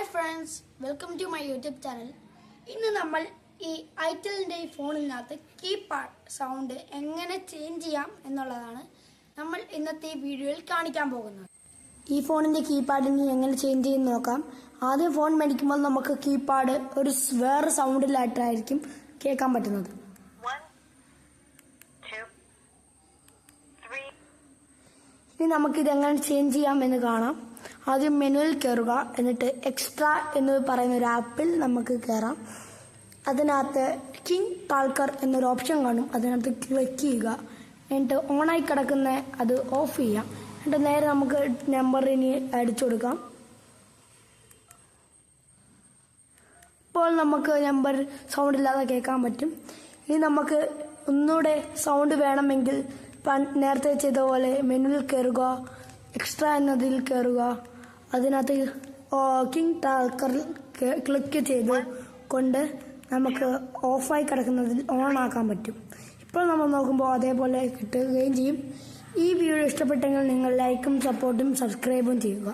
Hi friends welcome to my YouTube channel. ഇന്ന് നമ്മൾ ഈ ഐറ്റലിന്റെ ഈ ഫോണിനകത്ത് കീപാഡ് സൗണ്ട് എങ്ങനെ ചേഞ്ച് ചെയ്യാം എന്നുള്ളതാണ് നമ്മൾ ഇന്നത്തെ ഈ വീഡിയോയിൽ കാണിക്കാൻ പോകുന്നത്. ഈ ഫോണിന്റെ കീപാഡിന് എങ്ങനെ ചേഞ്ച് ചെയ്ത് നോക്കാം. ആദ്യം ഫോൺ മേടിക്കുമ്പോൾ നമുക്ക് കീപാഡ് ഒരു വേറെ സൗണ്ടിലായിട്ടായിരിക്കും കേൾക്കാൻ പറ്റുന്നത്. ഇനി നമുക്ക് എങ്ങനെ ചേഞ്ച് ചെയ്യാം എന്ന് കാണാം. ആദ്യം മെനുവിൽ കയറുക എന്നിട്ട് എക്സ്ട്രാ എന്ന് പറയുന്ന ഒരു ആപ്പിൽ നമുക്ക് കയറാം അതിനകത്ത് കിങ് ടാൾക്കർ എന്നൊരു ഓപ്ഷൻ കാണും. അതിനകത്ത് ക്ലിക്ക് ചെയ്യുക. എന്നിട്ട് ഓണായി കിടക്കുന്ന അത് ഓഫ് ചെയ്യാം. എന്നിട്ട് നേരെ നമുക്ക് നമ്പർ ഇനി അടിച്ചു കൊടുക്കാം. ഇപ്പോൾ നമുക്ക് നമ്പർ സൗണ്ട് ഇല്ലാതെ കേൾക്കാൻ പറ്റും. ഇനി നമുക്ക് ഒന്നുകൂടെ സൗണ്ട് വേണമെങ്കിൽ നേരത്തെ ചെയ്ത പോലെ മെനുവിൽ കയറുക എക്സ്ട്രാ എന്നതിൽ കയറുക അതിനകത്ത് കിങ് ടാക്കറിൽ ക്ലിക്ക് ചെയ്ത് കൊണ്ട് നമുക്ക് ഓഫായി കിടക്കുന്നതിൽ ഓൺ ആക്കാൻ പറ്റും. ഇപ്പോൾ നമ്മൾ നോക്കുമ്പോൾ അതേപോലെ കിട്ടുകയും ചെയ്യും. ഈ വീഡിയോ ഇഷ്ടപ്പെട്ടെങ്കിൽ നിങ്ങൾ ലൈക്കും സപ്പോർട്ടും സബ്സ്ക്രൈബും ചെയ്യുക.